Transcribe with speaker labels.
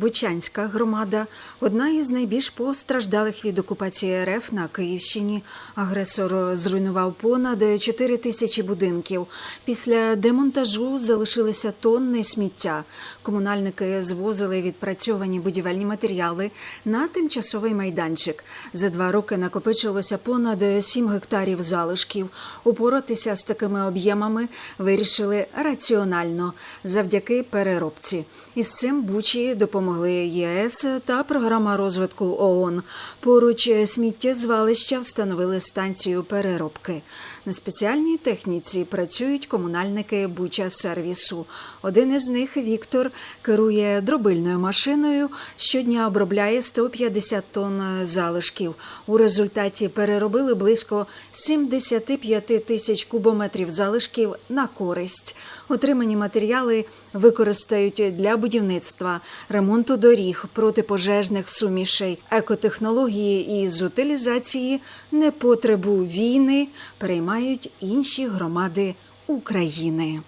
Speaker 1: Бучанська громада одна із найбільш постраждалих від окупації РФ на Київщині. Агресор зруйнував понад 4 тисячі будинків. Після демонтажу залишилися тонни сміття. Комунальники звозили відпрацьовані будівельні матеріали на тимчасовий майданчик. За два роки накопичилося понад 7 гектарів залишків. Упоратися з такими об'ємами вирішили раціонально завдяки переробці. Із цим Бучі допомогли ЄС та програма розвитку ООН. Поруч сміттєзвалища встановили станцію переробки. На спеціальній техніці працюють комунальники Буча сервісу. Один із них Віктор керує дробильною машиною. Щодня обробляє 150 тонн залишків. У результаті переробили близько 75 тисяч кубометрів залишків на користь. Отримані матеріали використають для будівництва, ремонту доріг, протипожежних сумішей, екотехнології і з утилізації непотребу війни переймають інші громади України.